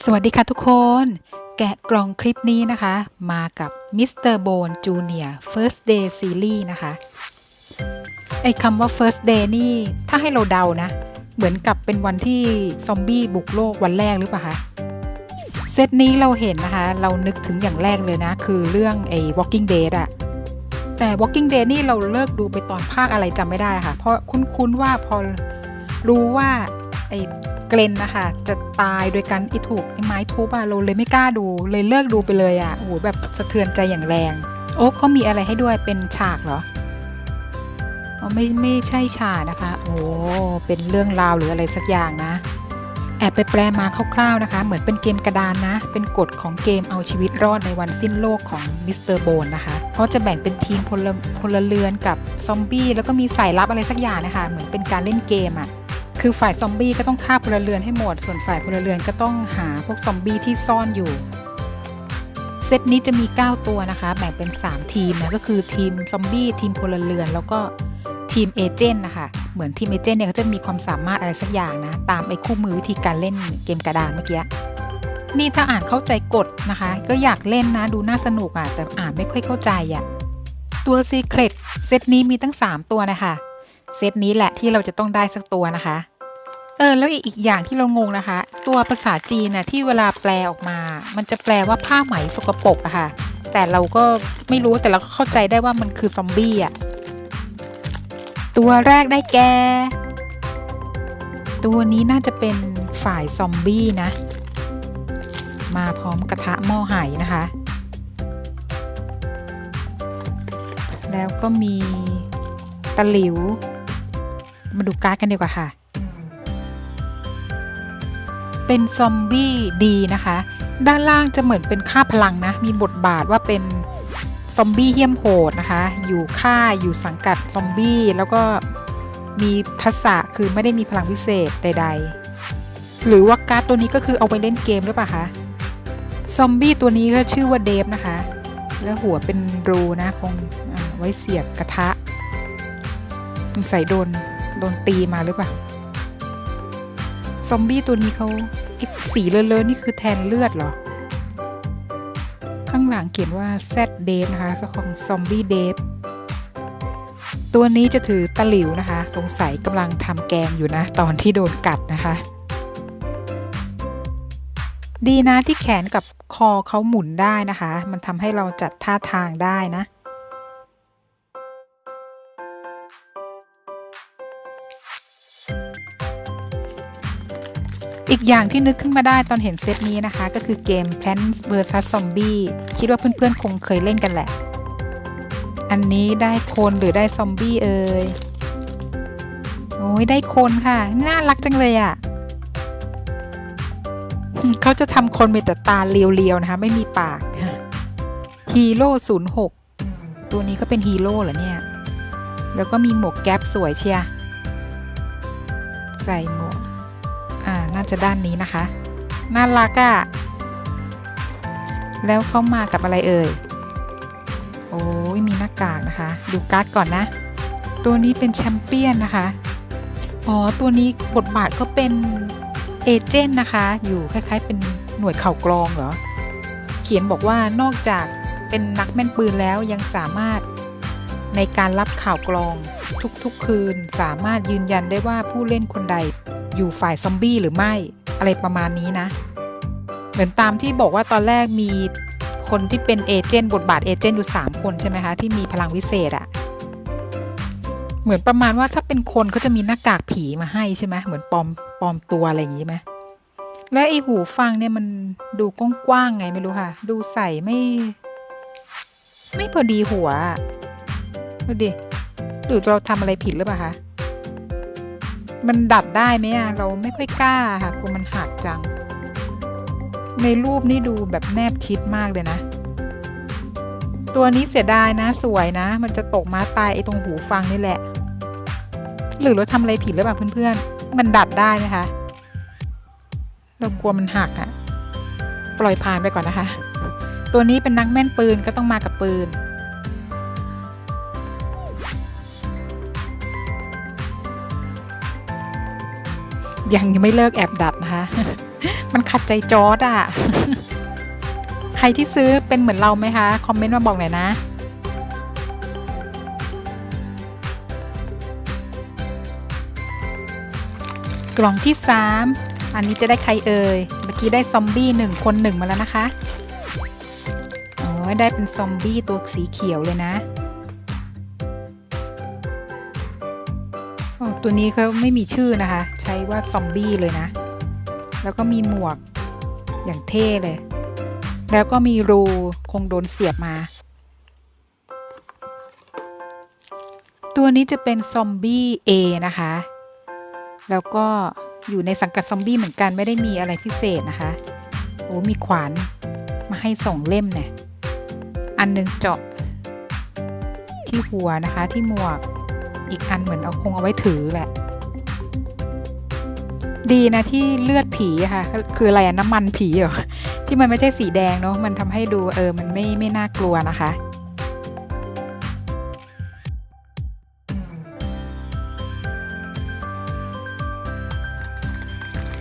สวัสดีค่ะทุกคน แกะกล่องคลิปนี้นะคะ มากับ Mr. Bone Junior First Day Series นะคะ ไอคำว่า First Day นี่ถ้าให้เราเดานะ เหมือนกับเป็นวันที่ซอมบี้บุกโลกวันแรกหรือเปล่าคะเซตนี้เราเห็นนะคะ เรานึกถึงอย่างแรกเลยนะ คือเรื่องไอ้ Walking Dead อะแต่ Walking Dead นี่เราเลิกดูไปตอนภาคอะไรจำไม่ได้ค่ะ เพราะคุ้นๆว่าพอรู้ว่าไอ้ เกรนนะคะจะตายโดยการอ้ถูกไอ้ไม้ทุบอะเราเลยไม่กล้าดู เลยเลิกดูไปเลยอะโอ้โหแบบสะเทือนใจอย่างแรง โอ้เขามีอะไรให้ด้วยเป็นฉากเหรออ๋อไม่ไม่ใช่ฉากนะคะ โอ้เป็นเรื่องราวหรืออะไรสักอย่างนะ แอบไปแปลมาคร่าวๆนะคะ เหมือนเป็นเกมกระดานนะ เป็นกฎของเกมเอาชีวิตรอดในวันสิ้นโลกของมิสเตอร์โบนนะคะเขาจะแบ่งเป็นทีมพลพลเรือนกับซอมบี้แล้วก็มีสายลับอะไรสักอย่างนะคะ เหมือนเป็นการเล่นเกมอะ่ะ คือฝ่ายซอมบี้ก็ต้องฆ่าพลเรือนให้หมด ส่วนฝ่ายพลเรือนก็ต้องหาพวกซอมบี้ที่ซ่อนอยู่ เซตนี้จะมี 9 ตัวนะคะ แบ่งเป็น 3 ทีมนะ ก็คือทีมซอมบี้ ทีมพลเรือน แล้วก็ทีมเอเจนต์นะคะ เหมือนทีมเอเจนต์เนี่ยเขาจะมีความสามารถอะไรสักอย่างนะ ตามไอ้คู่มือวิธีการเล่นเกมกระดานเมื่อกี้ นี่ถ้าอ่านเข้าใจกฎนะคะ ก็อยากเล่นนะ ดูน่าสนุกอะ แต่อ่านไม่ค่อยเข้าใจอะ ตัว Secret เซตนี้มีตั้ง 3 ตัวนะคะเซตนี้แหละที่เราจะต้องได้สักตัวนะคะ เออแล้วอีกอย่างที่เรางงนะคะ ตัวภาษาจีนน่ะที่เวลาแปลออกมา มันจะแปลว่าผ้าไหมสกปรกอะค่ะ แต่เราก็ไม่รู้แต่เราก็เข้าใจได้ว่ามันคือซอมบี้อะตัวแรกได้แก่ตัวนี้น่าจะเป็นฝ่ายซอมบี้นะ มาพร้อมกระทะหม้อไหนะคะ แล้วก็มีตะหลิว มาดูการ์ดกันดีกว่าค่ะ เป็นซอมบี้ดีนะคะ ด้านล่างจะเหมือนเป็นค่าพลังนะ มีบทบาทว่าเป็นซอมบี้เหี้ยมโหดนะคะ อยู่ค่ายอยู่สังกัดซอมบี้ แล้วก็มีทักษะคือไม่ได้มีพลังพิเศษใด ๆ หรือว่าการ์ดตัวนี้ก็คือเอาไปเล่นเกมหรือเปล่าคะ ซอมบี้ตัวนี้ก็ชื่อว่าเดฟนะคะ แล้วหัวเป็นรูนะคงอ่าไว้เสียบกระทะสงสัยโดน โดนตีมาหรือเปล่า ซอมบี้ตัวนี้เขา สีเลอะๆนี่คือแทนเลือดเหรอ ข้างหลังเขียนว่า Z d a v นะคะ ก็ของซอมบี้เดฟตัวนี้จะถือตะหลิวนะคะ สงสัยกำลังทำแกงอยู่นะ ตอนที่โดนกัดนะคะ ดีนะที่แขนกับคอเขาหมุนได้นะคะ มันทำให้เราจัดท่าทางได้นะ อีกอย่างที่นึกขึ้นมาได้ตอนเห็นเซตนี้นะคะ ก็คือเกม Plants vs Zombie คิดว่าเพื่อนๆ คงเคยเล่นกันแหละ อันนี้ได้คนหรือได้ซอมบี้เอ่ย โอ้ยได้คนค่ะ น่ารักจังเลยอะ่ะ เขาจะทำคนมีแต่ตาเรียวๆ นะคะ ไม่มีปากฮีโร่06 ตัวนี้ก็เป็นฮีโร่เหรอเนี่ย แล้วก็มีหมวกแก๊ปสวยเชีย ใส่หมวก น่าจะด้านนี้นะคะ น่ารักอะ่ะ แล้วเข้ามากับอะไรเอ่ย โอ้ยมีหน้ากากนะคะ ดูการ์ดก่อนนะ ตัวนี้เป็นแชมเปี้ยนนะคะ อ๋อ ตัวนี้บทบาทเขาเป็นเอเจนต์นะคะ อยู่คล้ายๆ เป็นหน่วยข่าวกรองเหรอ เขียนบอกว่านอกจากเป็นนักแม่นปืนแล้วยังสามารถในการรับข่าวกรองทุกๆคืนสามารถยืนยันได้ว่าผู้เล่นคนใด อยู่ฝ่ายซอมบี้หรือไม่อะไรประมาณนี้นะ เหมือนตามที่บอกว่าตอนแรกมีคนที่เป็นเอเจนต์บทบาทเอเจนต์อยู่ 3 คนใช่ไหมคะที่มีพลังวิเศษอะเหมือนประมาณว่าถ้าเป็นคนเขาจะมีหน้ากากผีมาให้ใช่ไหมเหมือนปลอมปลอมตัวอะไรอย่างนี้ไหมและไอหูฟังเนี่ยมันดูกว้างๆไงไม่รู้ค่ะ ดูใส่ไม่ ไม่พอดีหัวดูดิหรือเราทำอะไรผิดหรือเปล่าคะ มันดัดได้ไหมอะเราไม่ค่อยกล้าค่ะกลัวมันหักจัง ในรูปนี่ดูแบบแนบชิดมากเลยนะ ตัวนี้เสียดายนะ สวยนะ มันจะตกมาตายไอ้ตรงหูฟังนี่แหละ หรือเราทำอะไรผิดหรือเปล่าเพื่อนๆ มันดัดได้ไหมคะเรากลัวมันหักอะปล่อยผ่านไปก่อนนะคะ ตัวนี้เป็นนักแม่นปืนก็ต้องมากับปืน ยังไม่เลิกแอบดัดนะคะ มันขัดใจจอร์ดอะ ใครที่ซื้อเป็นเหมือนเราไหมคะ คอมเมนต์มาบอกหน่อยนะกล่องที่ 3 อันนี้จะได้ใครเอ่ย เมื่อกี้ได้ซอมบี้หนึ่งคนหนึ่งมาแล้วนะคะ โอ้ยได้เป็นซอมบี้ตัวสีเขียวเลยนะ ตัวนี้เขาไม่มีชื่อนะคะ ใช้ว่าซอมบี้เลยนะ แล้วก็มีหมวกอย่างเท่เลย แล้วก็มีรูคงโดนเสียบมา ตัวนี้จะเป็นซอมบี้ A นะคะ แล้วก็อยู่ในสังกัดซอมบี้เหมือนกันไม่ได้มีอะไรพิเศษนะคะ โอ้มีขวานมาให้สองเล่มเนี่ย อันหนึงเจาะที่หัวนะคะที่หมวก อีกอันเหมือนเอาคงเอาไว้ถือแหละ ดีนะที่เลือดผีค่ะ คืออะไรอะน้ำมันผีเหรอที่มันไม่ใช่สีแดงเนาะมันทำให้ดูเออมันไม่ไม่น่ากลัวนะคะ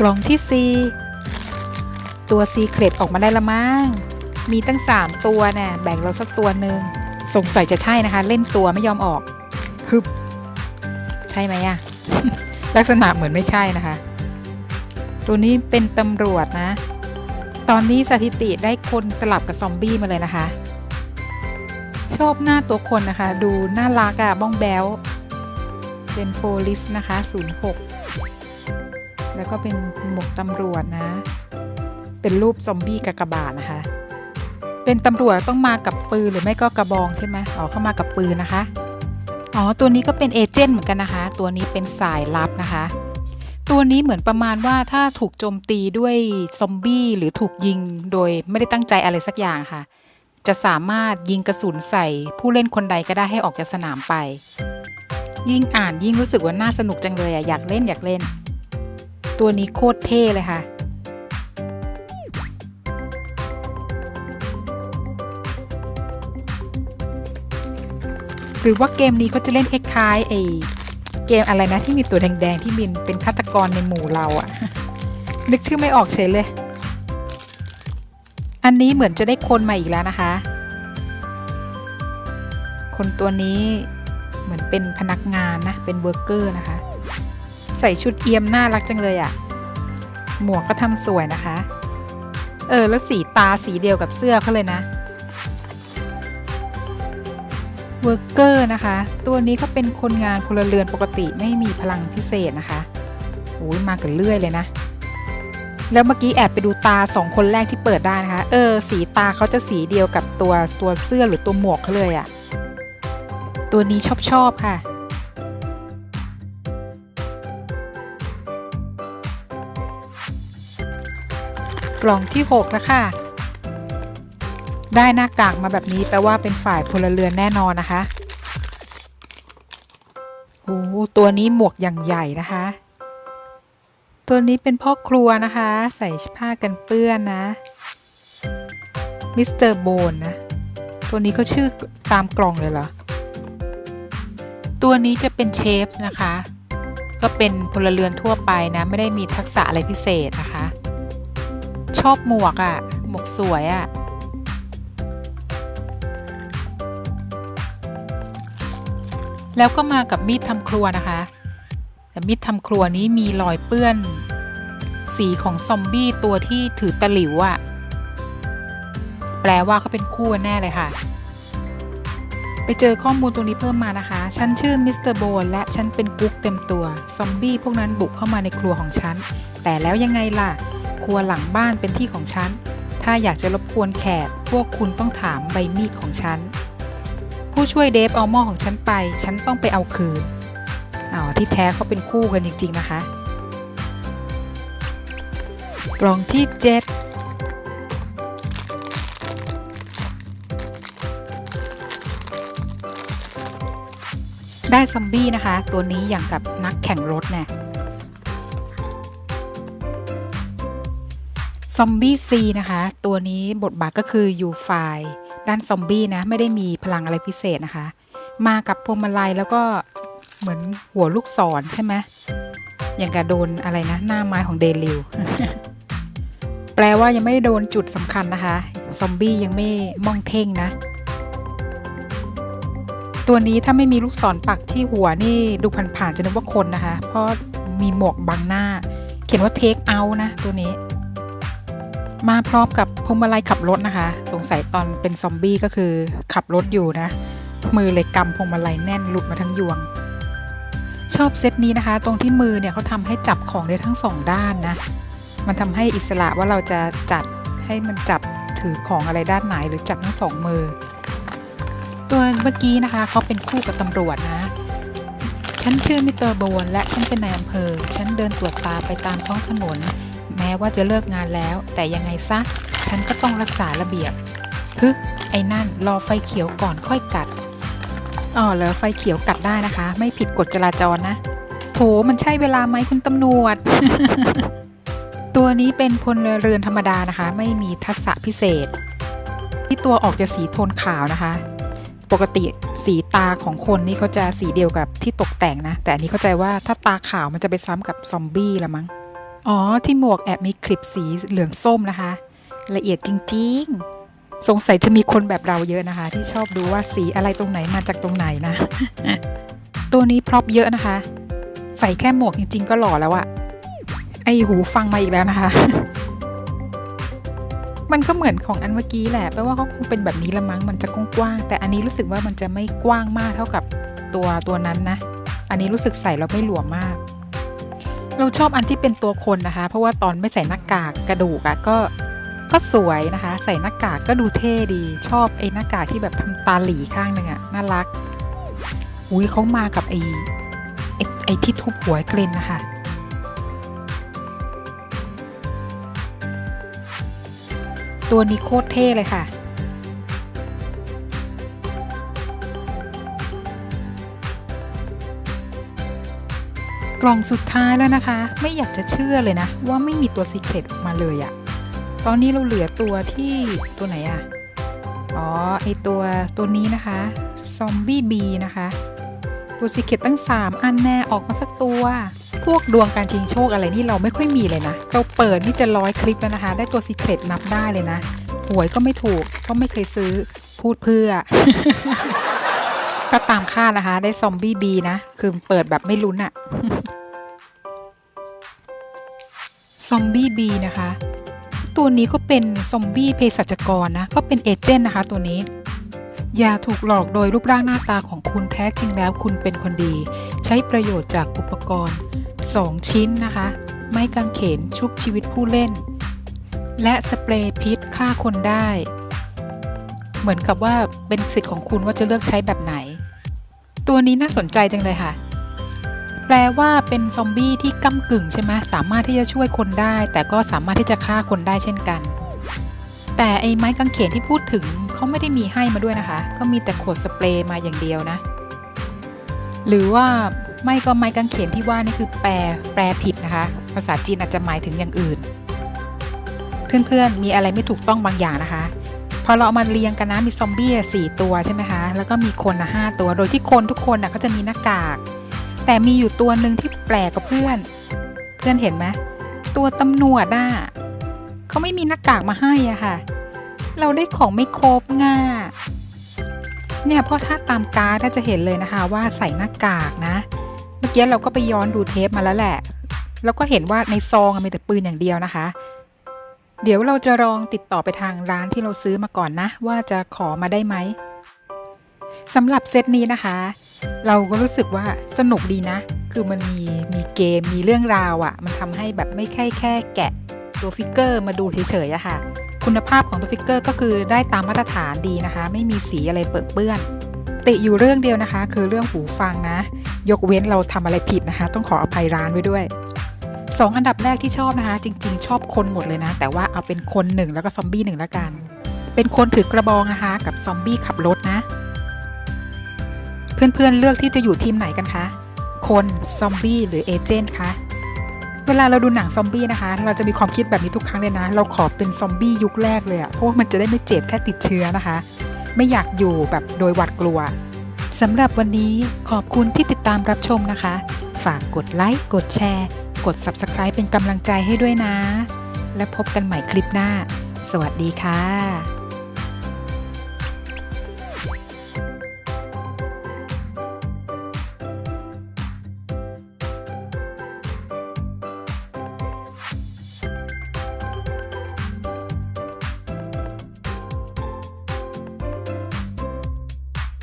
กล่องที่ 4 ตัวซีเครตออกมาได้ละมั้ง มีตั้ง 3 ตัวแน่ะแบ่งเราสักตัวหนึ่ง สงสัยจะใช่นะคะ เล่นตัวไม่ยอมออก ฮึบ ใช่ไหมอะลักษณะเหมือนไม่ใช่นะคะ ตัวนี้เป็นตำรวจนะ ตอนนี้สถิติได้คนสลับกับซอมบี้มาเลยนะคะ ชอบหน้าตัวคนนะคะ ดูน่ารักอะบ้องแบลเป็นโพลิสนะคะ 06 แล้วก็เป็นหมวกตำรวจนะ เป็นรูปซอมบี้กากบาทนะคะ เป็นตำรวจต้องมากับปืนหรือไม่ก็กระบองใช่ไหมอ๋อเข้ามากับปืนนะคะ อ๋อ ตัวนี้ก็เป็นเอเจนต์เหมือนกันนะคะ ตัวนี้เป็นสายลับนะคะ ตัวนี้เหมือนประมาณว่าถ้าถูกโจมตีด้วยซอมบี้หรือถูกยิงโดยไม่ได้ตั้งใจอะไรสักอย่างค่ะ จะสามารถยิงกระสุนใส่ผู้เล่นคนใดก็ได้ให้ออกจากสนามไป ยิ่งอ่านยิ่งรู้สึกว่าน่าสนุกจังเลยอะอยากเล่นอยากเล่น ตัวนี้โคตรเท่เลยค่ะ หรือว่าเกมนี้เขาจะเล่นคล้ายๆไอเกมอะไรนะที่มีตัวแดงๆที่มินเป็นฆาตกรในหมู่เราอะนึกชื่อไม่ออกเฉยเลย อันนี้เหมือนจะได้คนมาอีกแล้วนะคะ คนตัวนี้เหมือนเป็นพนักงานนะ เป็นเวิร์กเกอร์นะคะ ใส่ชุดเอียมน่ารักจังเลยอะ่ะหมวกก็ทำสวยนะคะ เออแล้วสีตาสีเดียวกับเสื้อเขาเลยนะ เวิร์กเกอร์นะคะ ตัวนี้เขาเป็นคนงานพลเรือนปกติไม่มีพลังพิเศษนะคะโอ้ยมากันเรื่อยเลยนะ แล้วเมื่อกี้แอบไปดูตาสองคนแรกที่เปิดได้นะคะ เออ สีตาเขาจะสีเดียวกับตัวตัวเสื้อหรือตัวหมวกเขาเลยอะ่ะ ตัวนี้ชอบชอบค่ะกล่องที่6แล้วค่ะ ได้หน้ากากมาแบบนี้แปลว่าเป็นฝ่ายพลเรือนแน่นอนนะคะโอ้ตัวนี้หมวกอย่างใหญ่นะคะ ตัวนี้เป็นพ่อครัวนะคะ ใส่ผ้ากันเปื้อนนะมิสเตอร์โบนนะ ตัวนี้เขาชื่อตามกล่องเลยเหรอ ตัวนี้จะเป็นเชฟนะคะ ก็เป็นพลเรือนทั่วไปนะ ไม่ได้มีทักษะอะไรพิเศษนะคะ ชอบหมวกอะ่ะ หมวกสวยอะ่ะ แล้วก็มากับมีดทำครัวนะคะ แต่มีดทำครัวนี้มีรอยเปื้อน สีของซอมบี้ตัวที่ถือตะหลิวอะ่ะ แปลว่าเขาเป็นคู่กันแน่เลยค่ะ ไปเจอข้อมูลตรงนี้เพิ่มมานะคะ ฉันชื่อมิสเตอร์โบนและฉันเป็นกุ๊กเต็มตัว ซอมบี้พวกนั้นบุกเข้ามาในครัวของฉัน แต่แล้วยังไงล่ะ ครัวหลังบ้านเป็นที่ของฉัน ถ้าอยากจะรบกวนแขก พวกคุณต้องถามใบมีดของฉัน ผู้ช่วยเดฟเอาหม้อของฉันไป ฉันต้องไปเอาคืนอ๋อที่แท้เขาเป็นคู่กันจริง ๆ นะคะ กล่องที่ 7ได้ซอมบี้นะคะ ตัวนี้อย่างกับนักแข่งรถเนี่ยซอมบี้ซีนะคะ ตัวนี้บทบาทก็คืออยู่ฝ่าย ด้านซอมบี้นะไม่ได้มีพลังอะไรพิเศษนะคะ มากับพวงมาลัยแล้วก็เหมือนหัวลูกศรใช่ไหมอย่างกับโดนอะไรนะหน้าไม้ของเดลิวแปลว่ายังไม่โดนจุดสำคัญนะคะ ซอมบี้ยังไม่มองเท่งนะ ตัวนี้ถ้าไม่มีลูกศรปักที่หัวนี่ดูผ่านๆจะนึกว่าคนนะคะ เพราะมีหมวกบังหน้า เขียนว่า take out นะตัวนี้ มาพร้อมกับ พวงมาลัยขับรถนะคะ สงสัยตอนเป็นซอมบี้ก็คือขับรถอยู่นะ มือเลยกำพวงมาลัยแน่นหลุดมาทั้งยวง ชอบเซตนี้นะคะ ตรงที่มือเนี่ยเขาทำให้จับของได้ทั้งสองด้านนะ มันทำให้อิสระว่าเราจะจัดให้มันจับถือของอะไรด้านไหนหรือจับทั้งสองมือ ตัวเมื่อกี้นะคะเขาเป็นคู่กับตำรวจนะฉันชื่อมิเตอร์โบนและฉันเป็นนายอำเภอ ฉันเดินตรวจตาไปตามท้องถนน แม้ว่าจะเลิกงานแล้ว แต่ยังไงซะ ฉันก็ต้องรักษาระเบียบฮึไอ้นั่นรอไฟเขียวก่อนค่อยกัดอ๋อเหรอไฟเขียวกัดได้นะคะ ไม่ผิดกฎจราจรนะ โถมันใช่เวลาไหมคุณตำรวจ ตัวนี้เป็นพลเรือนธรรมดานะคะ ไม่มีทักษะพิเศษ ที่ตัวออกจะสีโทนขาวนะคะ ปกติสีตาของคนนี่เขาจะสีเดียวกับที่ตกแต่งนะ แต่อันนี้เข้าใจว่าถ้าตาขาวมันจะไปซ้ำกับซอมบี้ละมั้งอ๋อที่หมวกแอบมีคลิปสีเหลืองส้มนะคะ ละเอียดจริง ๆ สงสัยจะมีคนแบบเราเยอะนะคะ ที่ชอบดูว่าสีอะไรตรงไหนมาจากตรงไหนนะ ตัวนี้พร็อพเยอะนะคะ ใส่แค่หมวกจริง ๆ ก็หล่อแล้วอะไอหูฟังมาอีกแล้วนะคะ มันก็เหมือนของอันเมื่อกี้แหละแปลว่าเขาคงเป็นแบบนี้ละมั้งมันจะกว้างๆแต่อันนี้รู้สึกว่ามันจะไม่กว้างมากเท่ากับตัวตัวนั้นนะ อันนี้รู้สึกใส่แล้วไม่หลวมมากเราชอบอันที่เป็นตัวคนนะคะ เพราะว่าตอนไม่ใส่หน้ากากกระดูกอะก็ ก็สวยนะคะ ใส่หน้ากากก็ดูเท่ดี ชอบไอ้หน้ากากที่แบบทำตาหลีข้างหนึ่งอะน่ารัก อุ้ยเขามากับไอ้ไอ้ไอ้ที่ทุบหัวเกรนนะคะตัวนี้โคตรเท่เลยค่ะ กล่องสุดท้ายแล้วนะคะ ไม่อยากจะเชื่อเลยนะ ว่าไม่มีตัวซีเครตออกมาเลยอะ ตอนนี้เราเหลือตัวที่ตัวไหนอะอ๋อ ไอตัวตัวนี้นะคะ ซอมบี้บีนะคะตัวซีเครตตั้ง 3 อันแน่ออกมาสักตัว พวกดวงการชิงโชคอะไรนี่เราไม่ค่อยมีเลยนะ เราเปิดนี่จะร้อยคลิปแล้วนะคะ ได้ตัวซีเครตนับได้เลยนะ หวยก็ไม่ถูกเพราะไม่เคยซื้อ พูดเพื่อ ก็ตามคาดนะคะ ได้ซอมบี้บีนะ คือเปิดแบบไม่ลุ้นอะซอมบี้บีนะคะ ตัวนี้ก็เป็นซอมบี้เภสัชกรนะ ก็เป็นเอเจนต์นะคะตัวนี้ อย่าถูกหลอกโดยรูปร่างหน้าตาของคุณแท้จริงแล้วคุณเป็นคนดี ใช้ประโยชน์จากอุปกรณ์ 2 ชิ้นนะคะ ไม้กางเขนชุบชีวิตผู้เล่น และสเปรย์พิษฆ่าคนได้ เหมือนกับว่าเป็นสิทธิ์ของคุณว่าจะเลือกใช้แบบไหน ตัวนี้น่าสนใจจังเลยค่ะ แปลว่าเป็นซอมบี้ที่ก้ากึ่งใช่ไหมสามารถที่จะช่วยคนได้ แต่ก็สามารถที่จะฆ่าคนได้เช่นกัน แต่ไอ้ไม้กางเขนที่พูดถึงเขาไม่ได้มีให้มาด้วยนะคะ ก็มีแต่ขวดสเปรย์มาอย่างเดียวนะ หรือว่าไม่ก็ไม้กางเขนที่ว่านี่คือแปลแปลผิดนะคะ ภาษาจีนอาจจะหมายถึงอย่างอื่น เพื่อนๆมีอะไรไม่ถูกต้องบางอย่างนะคะพอเราเอามาเรียงกันนะมีซอมบี้สี่ตัวใช่ไหมคะ แล้วก็มีคนนะห้าตัว โดยที่คนทุกคนนะเขาจะมีหน้ากาก แต่มีอยู่ตัวหนึ่งที่แปลกกว่าเพื่อน เพื่อนเห็นไหมตัวตำรวจอะเขาไม่มีหน้ากากมาให้อะค่ะ เราได้ของไม่ครบง่าเนี่ยเพราะถ้าตามการ์ดน่าจะเห็นเลยนะคะว่าใส่หน้ากากนะ เมื่อกี้เราก็ไปย้อนดูเทปมาแล้วแหละ แล้วก็เห็นว่าในซองมีแต่ปืนอย่างเดียวนะคะ เดี๋ยวเราจะลองติดต่อไปทางร้านที่เราซื้อมาก่อนนะ ว่าจะขอมาได้ไหมสำหรับเซตนี้นะคะ เราก็รู้สึกว่าสนุกดีนะ คือมันมีมีเกมมีเรื่องราวอะ่ะ มันทำให้แบบไม่แค่แค่แกะตัวฟิกเกอร์มาดูเฉยๆอะค่ะ คุณภาพของตัวฟิกเกอร์ก็คือได้ตามมาตรฐานดีนะคะ ไม่มีสีอะไรเปื้อนเปื้อน ติอยู่เรื่องเดียวนะคะ คือเรื่องหูฟังนะ ยกเว้นเราทำอะไรผิดนะคะ ต้องขออภัยร้านไว้ด้วยสองอันดับแรกที่ชอบนะคะ จริง ๆ ชอบคนหมดเลยนะ แต่ว่าเอาเป็นคนหนึ่งแล้วก็ซอมบี้หนึ่งละกัน เป็นคนถือกระบองนะคะ กับซอมบี้ขับรถนะ เพื่อนๆเลือกที่จะอยู่ทีมไหนกันคะ คน ซอมบี้ หรือเอเจนต์คะ เวลาเราดูหนังซอมบี้นะคะ เราจะมีความคิดแบบนี้ทุกครั้งเลยนะ เราขอเป็นซอมบี้ยุคแรกเลยอะเพราะว่ามันจะได้ไม่เจ็บแค่ติดเชื้อนะคะ ไม่อยากอยู่แบบโดยหวาดกลัวสำหรับวันนี้ขอบคุณที่ติดตามรับชมนะคะ ฝากกดไลค์ กดแชร์ กด Subscribe เป็นกำลังใจให้ด้วยนะ และพบกันใหม่คลิปหน้า สวัสดีค่ะ